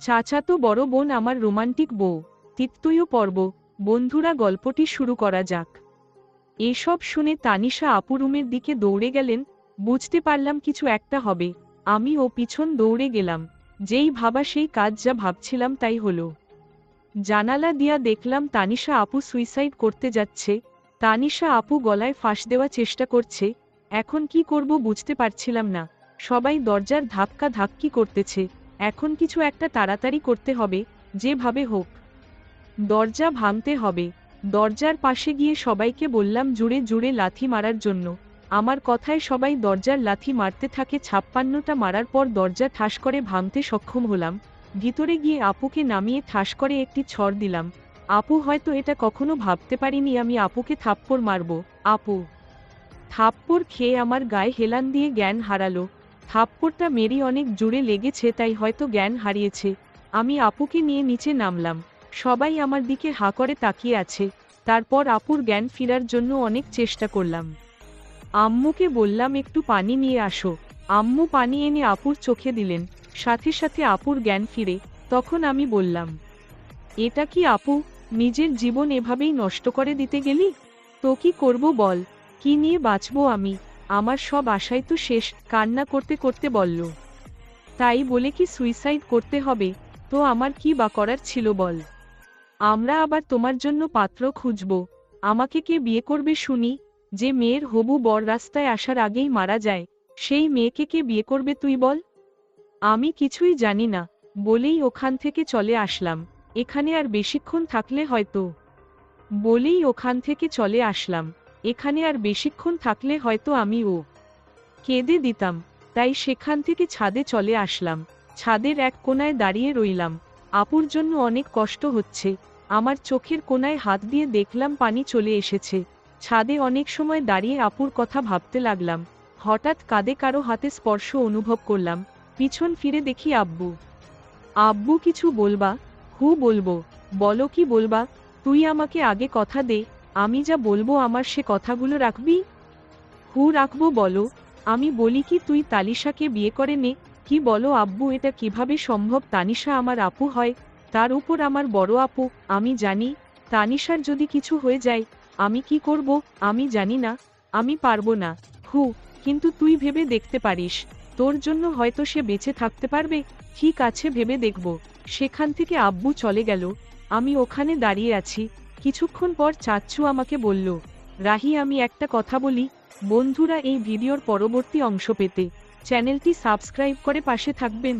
চাচাতো বড় বোন আমার রোমান্টিক বউ, তিত্তয় পর্ব। বন্ধুরা গল্পটি শুরু করা যাক। এসব শুনে তানিশা আপু রুমের দিকে দৌড়ে গেলেন, বুঝতে পারলাম কিছু একটা হবে। আমি ও পিছন দৌড়ে গেলাম। যেই ভাবা সেই কাজ যা ভাবছিলাম তাই হলো। জানালা দিয়া দেখলাম তানিশা আপু সুইসাইড করতে যাচ্ছে। তানিশা আপু গলায় ফাঁস দেওয়া চেষ্টা করছে। এখন কি করব বুঝতে পারছিলাম না। সবাই দরজার ধাক্কা ধাক্কি করতেছে। এখন কিছু একটা তাড়াতাড়ি করতে হবে, যেভাবে হোক। দরজা ভাঙতে হবে। দরজার পাশে গিয়ে সবাইকে বললাম জুড়ে জুড়ে লাথি মারার জন্য। আমার কথায় সবাই দরজার লাথি মারতে থাকে, ছাপ্পান্নটা মারার পর দরজা ঠাস করে ভাঙতে সক্ষম হলাম। ভিতরে গিয়ে আপুকে নামিয়ে ঠাস করে একটি ছড় দিলাম। আপু হয়তো এটা কখনো ভাবতে পারিনি, আমি আপুকে থাপ্পড় মারব। আপু। থাপ্পড় খেয়ে আমার গায়ে হেলান দিয়ে জ্ঞান হারালো। থাপ্পড়টা মেরি অনেক জুড়ে লেগেছে তাই হয়তো জ্ঞান হারিয়েছে। আমি আপুকে নিয়ে নিচে নামলাম। সবাই আমার দিকে হা করে তাকিয়ে আছে। তারপর আপুর জ্ঞান ফিরার জন্য অনেক চেষ্টা করলাম। আম্মুকে বললাম, একটু পানি নিয়ে আসো। আম্মু পানি এনে আপুর চোখে দিলেন। সাথে সাথে আপুর জ্ঞান ফিরে। তখন আমি বললাম, এটা কি আপু, নিজের জীবন এভাবেই নষ্ট করে দিতে গেলি? তো কি করব বল? কি নিয়ে বাঁচবো আমি? আমার সব আশাই তো শেষ, কান্না করতে করতে বলল। তাই বলে কি সুইসাইড করতে হবে? তো আমার কি বা করার ছিল বল। আমরা আবার তোমার জন্য পাত্র খুঁজব। আমাকে কে বিয়ে করবে শুনি? যে মেয়ের হবু বর রাস্তায় আসার আগেই মারা যায়, সেই মেয়েকে কে বিয়ে করবে তুই বল? আমি কিছুই জানি না, বলেই ওখান থেকে চলে আসলাম। এখানে আর বেশিক্ষণ থাকলে হয়তো, বলেই ওখান থেকে চলে আসলাম। এখানে আর বেশিক্ষণ থাকলে হয়তো আমি ও কেঁদে দিতাম, তাই সেখান থেকে ছাদে চলে আসলাম। ছাদের এক কোনায় দাঁড়িয়ে রইলাম। আপুর জন্য অনেক কষ্ট হচ্ছে। আমার চোখের কোনায় হাত দিয়ে দেখলাম পানি চলে এসেছে। ছাদে অনেক সময় দাঁড়িয়ে আপুর কথা ভাবতে লাগলাম। হঠাৎ কাঁধে কারও হাতে স্পর্শ অনুভব করলাম। পিছন ফিরে দেখি আব্বু। আব্বু কিছু বলবা? হু বলব। বলো কি বলবা? তুই আমাকে আগে কথা দে। আমি যা বলব আমার সে কথাগুলো রাখবি? হু, রাখব বলো। আমি বলি কি তুই তালিশাকে বিয়ে করে নে? কি বলো আব্বু, এটা কীভাবে সম্ভব? তানিশা আমার আপু হয়, তার উপর আমার বড় আপু। আমি জানি, তানিশার যদি কিছু হয়ে যায়, আমি কি করব? আমি জানি না, আমি পারব না। হু, কিন্তু তুই ভেবে দেখতে পারিস, তোর জন্য হয়তো সে বেঁচে থাকতে পারবে? ঠিক আছে, ভেবে দেখব। সেখান থেকে আব্বু চলে গেল। আমি ওখানে দাঁড়িয়ে আছি। কিছুক্ষণ পর চাচ্ছু আমাকে বলল, রাহি, আমি একটা কথা বলি, বন্ধুরা এই ভিডিওর পরবর্তী অংশ পেতে। চ্যানেলটি সাবস্ক্রাইব করে পাশে থাকবেন।